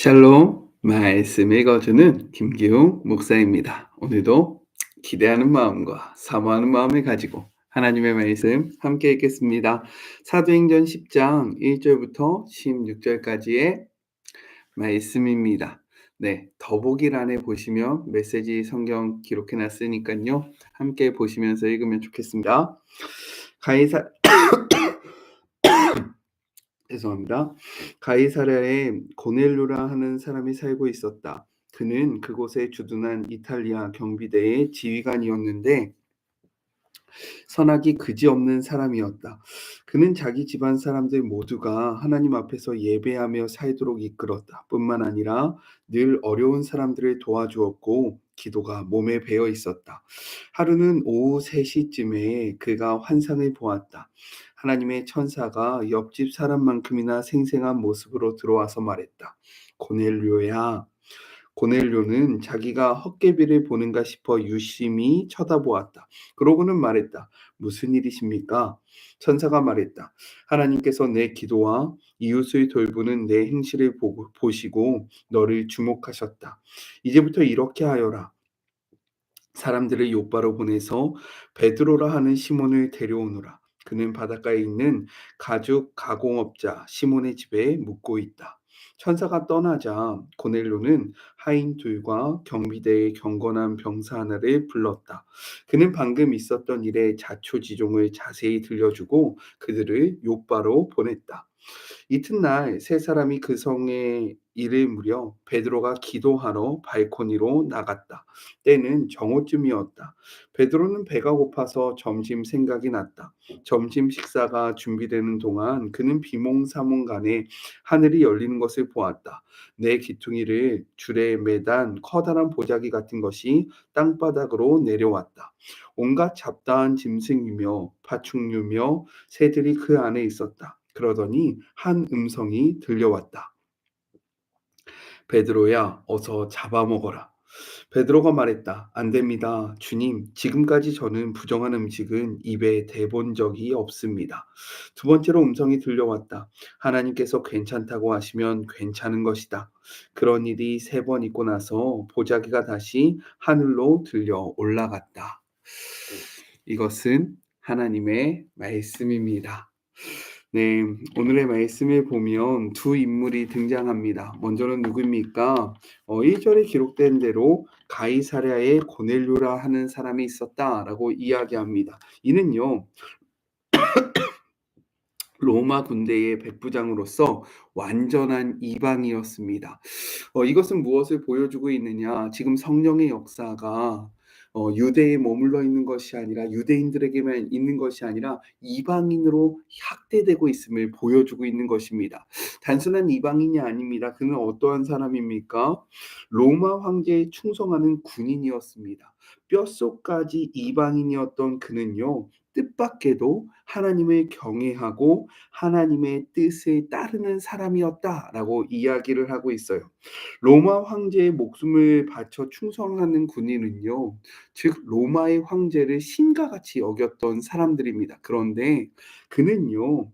샬롬 말씀 읽어주는 김기웅 목사입니다. 오늘도 기대하는 마음과 사모하는 마음을 가지고 하나님의 말씀 함께 읽겠습니다. 사도행전 10장 1절부터 16절까지의 말씀입니다. 네, 더보기란에 보시면 메시지 성경 기록해 놨으니까요. 함께 보시면서 읽으면 좋겠습니다. 가이사 죄송합니다. 가이사랴에 고넬료라 하는 사람이 살고 있었다. 그는 그곳에 주둔한 이탈리아 경비대의 지휘관이었는데 선악이 그지없는 사람이었다. 그는 자기 집안 사람들 모두가 하나님 앞에서 예배하며 살도록 이끌었다. 뿐만 아니라 늘 어려운 사람들을 도와주었고 기도가 몸에 배어 있었다. 하루는 오후 3시쯤에 그가 환상을 보았다. 하나님의 천사가 옆집 사람만큼이나 생생한 모습으로 들어와서 말했다. 고넬료야, 고넬료는 자기가 헛개비를 보는가 싶어 유심히 쳐다보았다. 그러고는 말했다. 무슨 일이십니까? 천사가 말했다. 하나님께서 내 기도와 이웃을 돌보는 내 행실을 보고, 보시고 너를 주목하셨다. 이제부터 이렇게 하여라. 사람들을 요바로 보내서 베드로라 하는 시몬을 데려오노라. 그는 바닷가에 있는 가죽 가공업자 시몬의 집에 묵고 있다. 천사가 떠나자 고넬료는 하인 둘과 경비대의 경건한 병사 하나를 불렀다. 그는 방금 있었던 일의 자초지종을 자세히 들려주고 그들을 요바로 보냈다. 이튿날 세 사람이 그 성에 이를 무려 베드로가 기도하러 발코니로 나갔다. 때는 정오쯤이었다. 베드로는 배가 고파서 점심 생각이 났다. 점심 식사가 준비되는 동안 그는 비몽사몽간에 하늘이 열리는 것을 보았다. 내 기퉁이를 줄에 매단 커다란 보자기 같은 것이 땅바닥으로 내려왔다. 온갖 잡다한 짐승이며 파충류며 새들이 그 안에 있었다. 그러더니 한 음성이 들려왔다. 베드로야, 어서 잡아먹어라. 베드로가 말했다. 안 됩니다. 주님, 지금까지 저는 부정한 음식은 입에 대본 적이 없습니다. 두 번째로 음성이 들려왔다. 하나님께서 괜찮다고 하시면 괜찮은 것이다. 그런 일이 세 번 있고 나서 보자기가 다시 하늘로 들려 올라갔다. 이것은 하나님의 말씀입니다. 네, 오늘의 말씀을 보면 두 인물이 등장합니다. 먼저는 누구입니까? 어, 1절에 기록된 대로 가이사랴에 고넬료라 하는 사람이 있었다라고 이야기합니다. 이는요. 로마 군대의 백부장으로서 완전한 이방이었습니다. 어, 이것은 무엇을 보여주고 있느냐? 지금 성령의 역사가 어, 유대에 머물러 있는 것이 아니라 유대인들에게만 있는 것이 아니라 이방인으로 학대되고 있음을 보여주고 있는 것입니다. 단순한 이방인이 아닙니다. 그는 어떠한 사람입니까? 로마 황제에 충성하는 군인이었습니다. 뼛속까지 이방인이었던 그는요. 뜻밖에도 하나님을 경외하고 하나님의 뜻을 따르는 사람이었다라고 이야기를 하고 있어요. 로마 황제의 목숨을 바쳐 충성하는 군인은요, 즉 로마의 황제를 신과 같이 여겼던 사람들입니다. 그런데 그는요,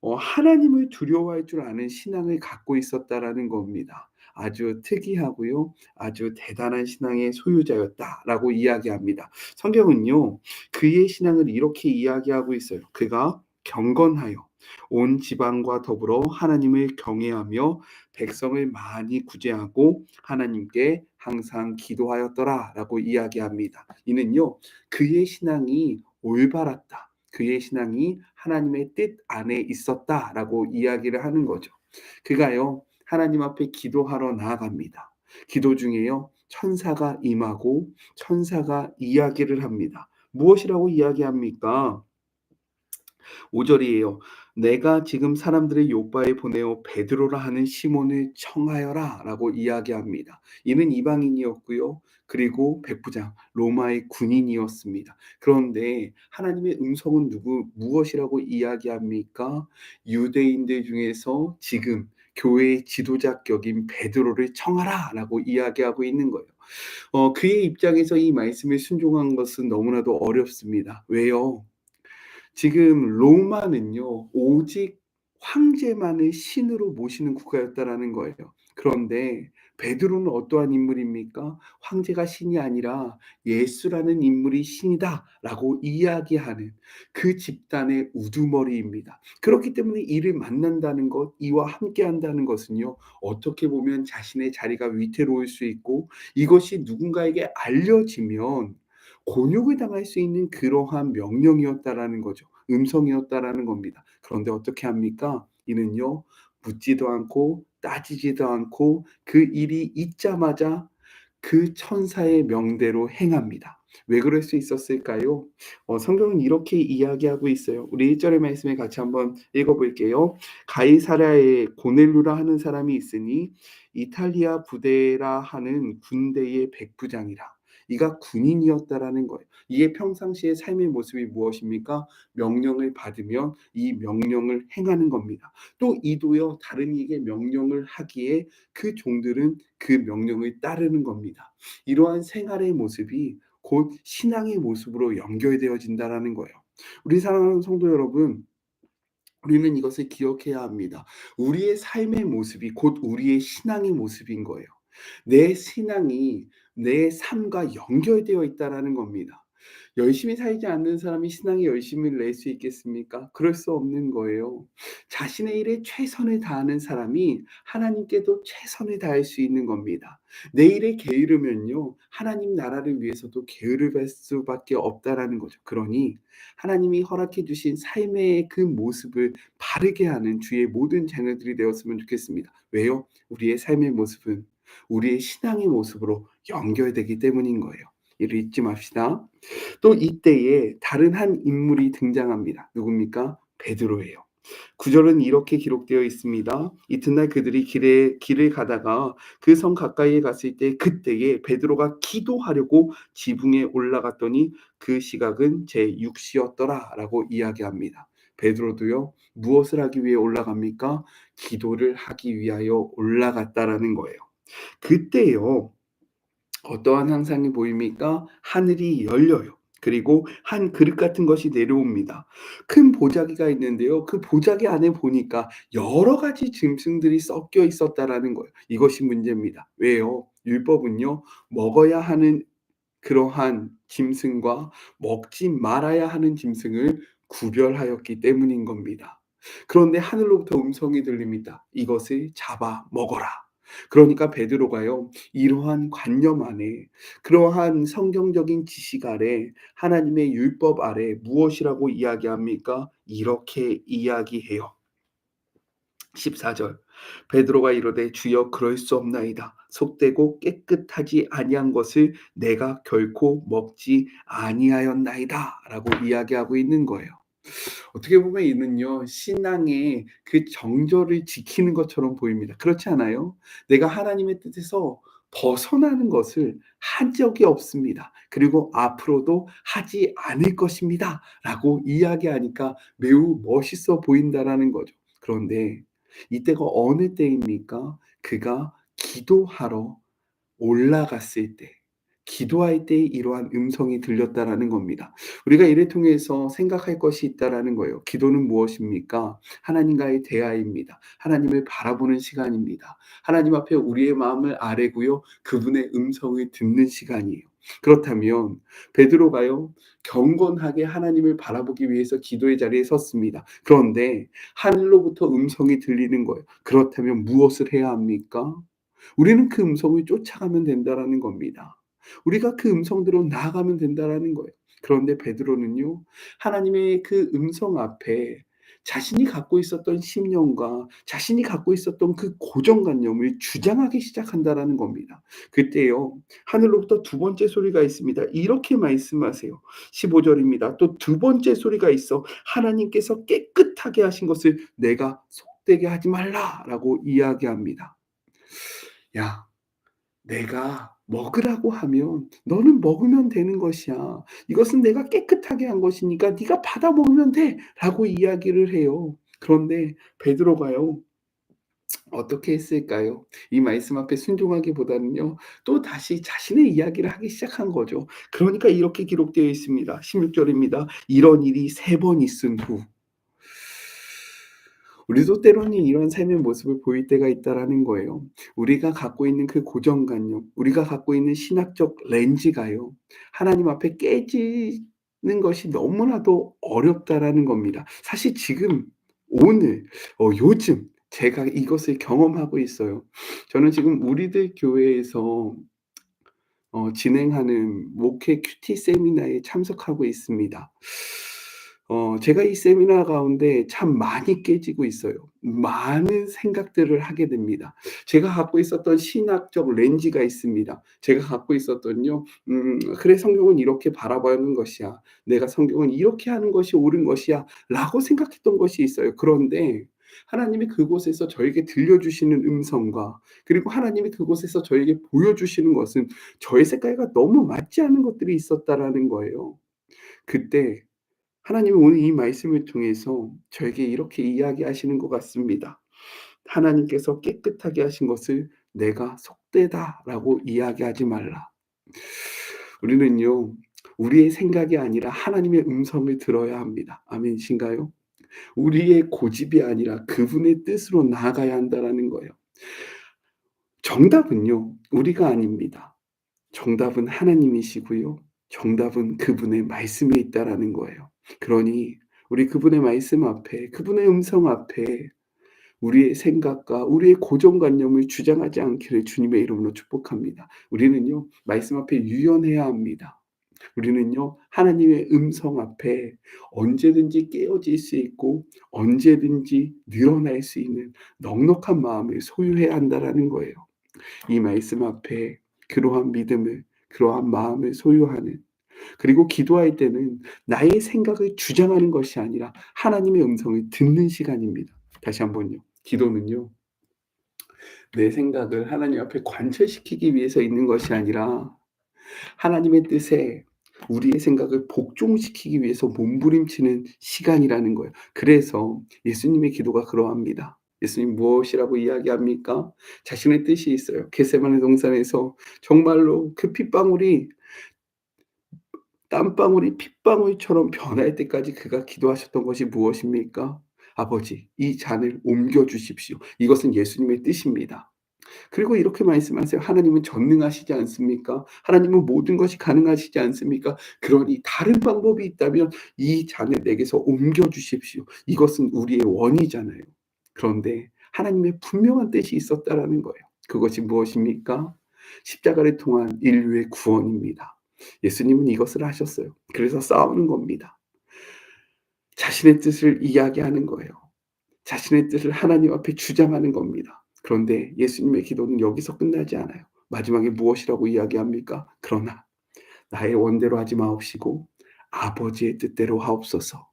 어, 하나님을 두려워할 줄 아는 신앙을 갖고 있었다라는 겁니다. 아주 특이하고요. 아주 대단한 신앙의 소유자였다라고 이야기합니다. 성경은요. 그의 신앙을 이렇게 이야기하고 있어요. 그가 경건하여 온 지방과 더불어 하나님을 경외하며 백성을 많이 구제하고 하나님께 항상 기도하였더라라고 이야기합니다. 이는요. 그의 신앙이 올바랐다. 그의 신앙이 하나님의 뜻 안에 있었다라고 이야기를 하는 거죠. 그가요. 하나님 앞에 기도하러 나아갑니다. 기도 중에요. 천사가 임하고 천사가 이야기를 합니다. 무엇이라고 이야기합니까? 5절이에요. 내가 지금 사람들의 요바에 보내어 베드로라 하는 시몬을 청하여라 라고 이야기합니다. 이는 이방인이었고요. 그리고 백부장 로마의 군인이었습니다. 그런데 하나님의 음성은 누구 무엇이라고 이야기합니까? 유대인들 중에서 지금 교회의 지도자격인 베드로를 청하라라고 이야기하고 있는 거예요. 어, 그의 입장에서 이 말씀에 순종한 것은 너무나도 어렵습니다. 왜요? 지금 로마는요, 오직 황제만을 신으로 모시는 국가였다라는 거예요. 그런데 베드로는 어떠한 인물입니까? 황제가 신이 아니라 예수라는 인물이 신이다라고 이야기하는 그 집단의 우두머리입니다. 그렇기 때문에 이를 만난다는 것, 이와 함께 한다는 것은요. 어떻게 보면 자신의 자리가 위태로울 수 있고 이것이 누군가에게 알려지면 곤욕을 당할 수 있는 그러한 명령이었다라는 거죠. 음성이었다라는 겁니다. 그런데 어떻게 합니까? 이는요. 묻지도 않고 따지지도 않고 그 일이 있자마자 그 천사의 명대로 행합니다. 왜 그럴 수 있었을까요? 어, 성경은 이렇게 이야기하고 있어요. 우리 1절의 말씀에 같이 한번 읽어볼게요. 가이사랴에 고넬루라 하는 사람이 있으니 이탈리아 부대라 하는 군대의 백부장이라. 이가 군인이었다라는 거예요. 이게 평상시의 삶의 모습이 무엇입니까? 명령을 받으면 이 명령을 행하는 겁니다. 또 이도요 다른 이에게 명령을 하기에 그 종들은 그 명령을 따르는 겁니다. 이러한 생활의 모습이 곧 신앙의 모습으로 연결되어진다라는 거예요. 우리 사랑하는 성도 여러분, 우리는 이것을 기억해야 합니다. 우리의 삶의 모습이 곧 우리의 신앙의 모습인 거예요. 내 신앙이 내 삶과 연결되어 있다라는 겁니다. 열심히 살지 않는 사람이 신앙에 열심을 낼 수 있겠습니까? 그럴 수 없는 거예요. 자신의 일에 최선을 다하는 사람이 하나님께도 최선을 다할 수 있는 겁니다. 내 일에 게으르면요. 하나님 나라를 위해서도 게으를 수밖에 없다라는 거죠. 그러니 하나님이 허락해 주신 삶의 그 모습을 바르게 하는 주의 모든 자녀들이 되었으면 좋겠습니다. 왜요? 우리의 삶의 모습은 우리의 신앙의 모습으로 연결되기 때문인 거예요. 이를 잊지 맙시다. 또 이때에 다른 한 인물이 등장합니다. 누굽니까? 베드로예요. 구절은 이렇게 기록되어 있습니다. 이튿날 그들이 길에 길을 가다가 그 성 가까이에 갔을 때 그때에 베드로가 기도하려고 지붕에 올라갔더니 그 시각은 제 6시였더라라고 이야기합니다. 베드로도요. 무엇을 하기 위해 올라갑니까? 기도를 하기 위하여 올라갔다라는 거예요. 그때요. 어떠한 상상이 보입니까? 하늘이 열려요. 그리고 한 그릇 같은 것이 내려옵니다. 큰 보자기가 있는데요. 그 보자기 안에 보니까 여러 가지 짐승들이 섞여 있었다라는 거예요. 이것이 문제입니다. 왜요? 율법은요. 먹어야 하는 그러한 짐승과 먹지 말아야 하는 짐승을 구별하였기 때문인 겁니다. 그런데 하늘로부터 음성이 들립니다. 이것을 잡아 먹어라. 그러니까 베드로가요. 이러한 관념 안에 그러한 성경적인 지식 아래 하나님의 율법 아래 무엇이라고 이야기합니까? 이렇게 이야기해요. 14절 베드로가 이르되 주여 그럴 수 없나이다 속되고 깨끗하지 아니한 것을 내가 결코 먹지 아니하였나이다라고 이야기하고 있는 거예요. 어떻게 보면 이는요, 신앙의 그 정절을 지키는 것처럼 보입니다. 그렇지 않아요? 내가 하나님의 뜻에서 벗어나는 것을 한 적이 없습니다. 그리고 앞으로도 하지 않을 것입니다. 라고 이야기하니까 매우 멋있어 보인다라는 거죠. 그런데 이때가 어느 때입니까? 그가 기도하러 올라갔을 때, 기도할 때 이러한 음성이 들렸다라는 겁니다. 우리가 이를 통해서 생각할 것이 있다라는 거예요. 기도는 무엇입니까? 하나님과의 대화입니다. 하나님을 바라보는 시간입니다. 하나님 앞에 우리의 마음을 아뢰고요. 그분의 음성을 듣는 시간이에요. 그렇다면 베드로가요 경건하게 하나님을 바라보기 위해서 기도의 자리에 섰습니다. 그런데 하늘로부터 음성이 들리는 거예요. 그렇다면 무엇을 해야 합니까? 우리는 그 음성을 쫓아가면 된다라는 겁니다. 우리가 그 음성대로 나아가면 된다라는 거예요. 그런데 베드로는요. 하나님의 그 음성 앞에 자신이 갖고 있었던 신념과 자신이 갖고 있었던 그 고정관념을 주장하기 시작한다라는 겁니다. 그때요. 하늘로부터 두 번째 소리가 있습니다. 이렇게 말씀하세요. 15절입니다. 또 두 번째 소리가 있어 하나님께서 깨끗하게 하신 것을 내가 속되게 하지 말라라고 이야기합니다. 야, 내가 먹으라고 하면 너는 먹으면 되는 것이야. 이것은 내가 깨끗하게 한 것이니까 네가 받아 먹으면 돼라고 이야기를 해요. 그런데 베드로가요. 어떻게 했을까요? 이 말씀 앞에 순종하기보다는요. 또 다시 자신의 이야기를 하기 시작한 거죠. 그러니까 이렇게 기록되어 있습니다. 16절입니다. 이런 일이 세 번 있은 후 우리도 때로는 이런 삶의 모습을 보일 때가 있다라는 거예요. 우리가 갖고 있는 그 고정관념, 우리가 갖고 있는 신학적 렌즈가요. 하나님 앞에 깨지는 것이 너무나도 어렵다라는 겁니다. 사실 지금 오늘 어 요즘 제가 이것을 경험하고 있어요. 저는 지금 우리들 교회에서 어 진행하는 목회 큐티 세미나에 참석하고 있습니다. 어 제가 이 세미나 가운데 참 많이 깨지고 있어요. 많은 생각들을 하게 됩니다. 제가 갖고 있었던 신학적 렌즈가 있습니다. 제가 갖고 있었던요. 음 '그래 성경은 이렇게 바라보는 것이야. 내가 성경은 이렇게 하는 것이 옳은 것이야.'라고 생각했던 것이 있어요. 그런데 하나님이 그곳에서 저에게 들려주시는 음성과 그리고 하나님이 그곳에서 저에게 보여주시는 것은 저의 색깔과 너무 맞지 않은 것들이 있었다라는 거예요. 그때 하나님이 오늘 이 말씀을 통해서 저에게 이렇게 이야기하시는 것 같습니다. 하나님께서 깨끗하게 하신 것을 내가 속되다라고 이야기하지 말라. 우리는요, 우리의 생각이 아니라 하나님의 음성을 들어야 합니다. 아멘이신가요? 우리의 고집이 아니라 그분의 뜻으로 나아가야 한다라는 거예요. 정답은요, 우리가 아닙니다. 정답은 하나님이시고요. 정답은 그분의 말씀에 있다라는 거예요. 그러니 우리 그분의 말씀 앞에, 그분의 음성 앞에 우리의 생각과 우리의 고정관념을 주장하지 않기를 주님의 이름으로 축복합니다. 우리는요, 말씀 앞에 유연해야 합니다. 우리는요, 하나님의 음성 앞에 언제든지 깨어질 수 있고 언제든지 늘어날 수 있는 넉넉한 마음을 소유해야 한다라는 거예요. 이 말씀 앞에 그러한 믿음을, 그러한 마음을 소유하는 그리고 기도할 때는 나의 생각을 주장하는 것이 아니라 하나님의 음성을 듣는 시간입니다. 다시 한번요. 기도는요. 내 생각을 하나님 앞에 관철시키기 위해서 있는 것이 아니라 하나님의 뜻에 우리의 생각을 복종시키기 위해서 몸부림치는 시간이라는 거예요. 그래서 예수님의 기도가 그러합니다. 예수님 무엇이라고 이야기합니까? 자신의 뜻이 있어요. 겟세마네 동산에서 정말로 그 핏방울이 땀방울이 핏방울처럼 변할 때까지 그가 기도하셨던 것이 무엇입니까? 아버지, 이 잔을 옮겨 주십시오. 이것은 예수님의 뜻입니다. 그리고 이렇게 말씀하세요. 하나님은 전능하시지 않습니까? 하나님은 모든 것이 가능하시지 않습니까? 그러니 다른 방법이 있다면 이 잔을 내게서 옮겨 주십시오. 이것은 우리의 원이잖아요. 그런데 하나님의 분명한 뜻이 있었다라는 거예요. 그것이 무엇입니까? 십자가를 통한 인류의 구원입니다. 예수님은 이것을 하셨어요. 그래서 싸우는 겁니다. 자신의 뜻을 이야기하는 거예요. 자신의 뜻을 하나님 앞에 주장하는 겁니다. 그런데 예수님의 기도는 여기서 끝나지 않아요. 마지막에 무엇이라고 이야기합니까? 그러나 나의 원대로 하지 마옵시고 아버지의 뜻대로 하옵소서.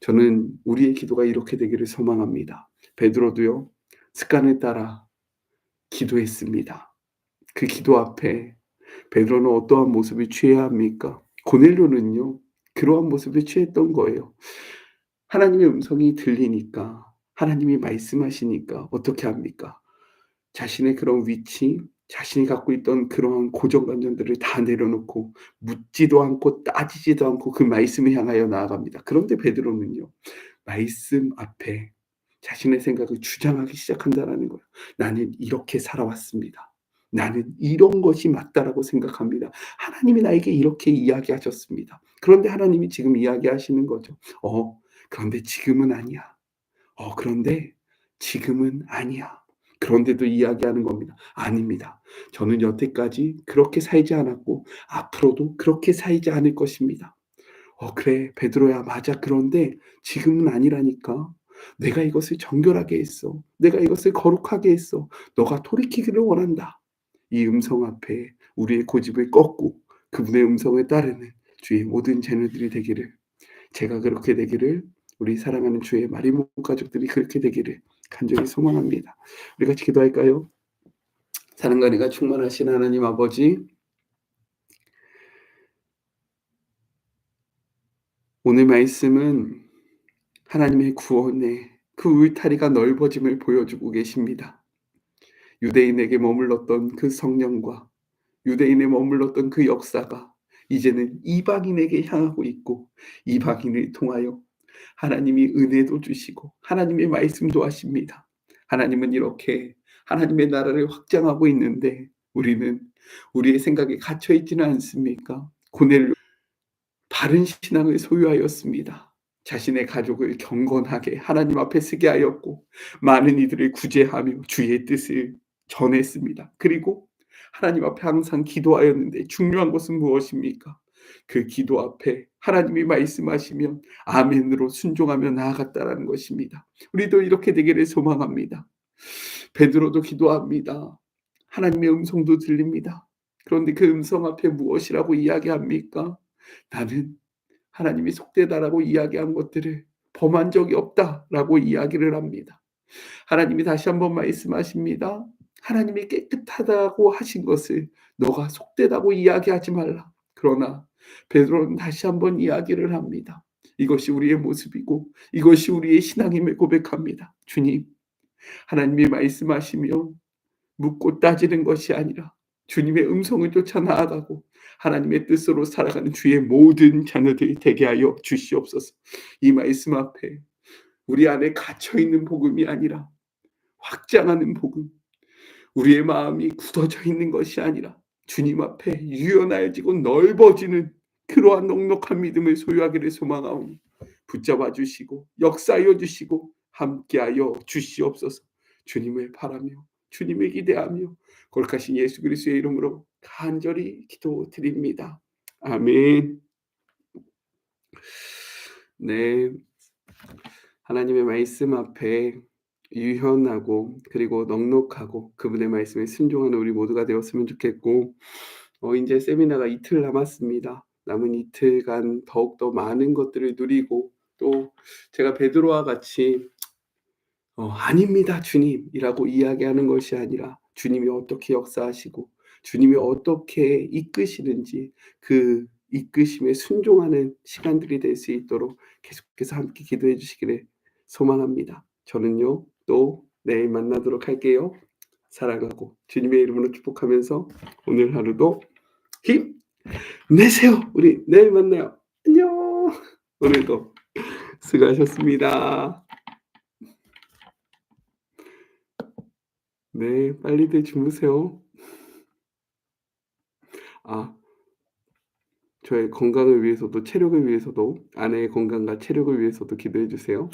저는 우리의 기도가 이렇게 되기를 소망합니다. 베드로도요. 습관에 따라 기도했습니다. 그 기도 앞에 베드로는 어떠한 모습을 취해야 합니까? 고넬료는요. 그러한 모습을 취했던 거예요. 하나님의 음성이 들리니까 하나님이 말씀하시니까 어떻게 합니까? 자신의 그런 위치, 자신이 갖고 있던 그러한 고정관념들을 다 내려놓고 묻지도 않고 따지지도 않고 그 말씀을 향하여 나아갑니다. 그런데 베드로는요. 말씀 앞에 자신의 생각을 주장하기 시작한다라는 거예요. 나는 이렇게 살아왔습니다. 나는 이런 것이 맞다라고 생각합니다. 하나님이 나에게 이렇게 이야기하셨습니다. 그런데 하나님이 지금 이야기하시는 거죠. 어, 그런데 지금은 아니야. 어, 그런데 지금은 아니야. 그런데도 이야기하는 겁니다. 아닙니다. 저는 여태까지 그렇게 살지 않았고 앞으로도 그렇게 살지 않을 것입니다. 어, 그래, 베드로야, 맞아. 그런데 지금은 아니라니까. 내가 이것을 정결하게 했어. 내가 이것을 거룩하게 했어. 너가 돌이키기를 원한다. 이 음성 앞에 우리의 고집을 꺾고 그분의 음성을 따르는 주의 모든 자녀들이 되기를 제가 그렇게 되기를 우리 사랑하는 주의 마리모 가족들이 그렇게 되기를 간절히 소망합니다. 우리 같이 기도할까요? 사랑과 은혜가 충만하신 하나님 아버지 오늘 말씀은 하나님의 구원의 그 울타리가 넓어짐을 보여주고 계십니다. 유대인에게 머물렀던 그 성령과 유대인에 머물렀던 그 역사가 이제는 이방인에게 향하고 있고 이방인을 통하여 하나님이 은혜도 주시고 하나님의 말씀도 하십니다. 하나님은 이렇게 하나님의 나라를 확장하고 있는데 우리는 우리의 생각에 갇혀 있지는 않습니까? 고넬료 바른 신앙을 소유하였습니다. 자신의 가족을 경건하게 하나님 앞에 쓰게 하였고 많은 이들을 구제하며 주의 뜻을 전했습니다. 그리고 하나님 앞에 항상 기도하였는데 중요한 것은 무엇입니까? 그 기도 앞에 하나님이 말씀하시면 아멘으로 순종하며 나아갔다라는 것입니다. 우리도 이렇게 되기를 소망합니다. 베드로도 기도합니다. 하나님의 음성도 들립니다. 그런데 그 음성 앞에 무엇이라고 이야기합니까? 나는 하나님이 속되다라고 이야기한 것들을 범한 적이 없다라고 이야기를 합니다. 하나님이 다시 한번 말씀하십니다. 하나님이 깨끗하다고 하신 것을 너가 속되다고 이야기하지 말라. 그러나 베드로는 다시 한번 이야기를 합니다. 이것이 우리의 모습이고 이것이 우리의 신앙임을 고백합니다. 주님, 하나님이 말씀하시면 묻고 따지는 것이 아니라 주님의 음성을 쫓아 나아가고 하나님의 뜻으로 살아가는 주의 모든 자녀들이 되게 하여 주시옵소서. 이 말씀 앞에 우리 안에 갇혀 있는 복음이 아니라 확장하는 복음, 우리의 마음이 굳어져 있는 것이 아니라 주님 앞에 유연해지고 넓어지는 그러한 넉넉한 믿음을 소유하기를 소망하오니 붙잡아 주시고 역사하여 주시고 함께하여 주시옵소서. 주님을 바라며 주님을 기대하며 거룩하신 예수 그리스도의 이름으로 간절히 기도드립니다. 아멘. 네. 하나님의 말씀 앞에 유연하고 그리고 넉넉하고 그분의 말씀에 순종하는 우리 모두가 되었으면 좋겠고 어, 이제 세미나가 이틀 남았습니다. 남은 이틀간 더욱더 많은 것들을 누리고 또 제가 베드로와 같이 어, 아닙니다 주님이라고 이야기하는 것이 아니라 주님이 어떻게 역사하시고 주님이 어떻게 이끄시는지 그 이끄심에 순종하는 시간들이 될 수 있도록 계속해서 함께 기도해 주시기를 소망합니다. 저는요 또 내일 만나도록 할게요. 사랑하고 주님의 이름으로 축복하면서 오늘 하루도 힘 내세요. 우리 내일 만나요. 안녕. 오늘도 수고하셨습니다. 네, 빨리들 주무세요. 아, 저의 건강을 위해서도 체력을 위해서도 아내의 건강과 체력을 위해서도 기도해 주세요.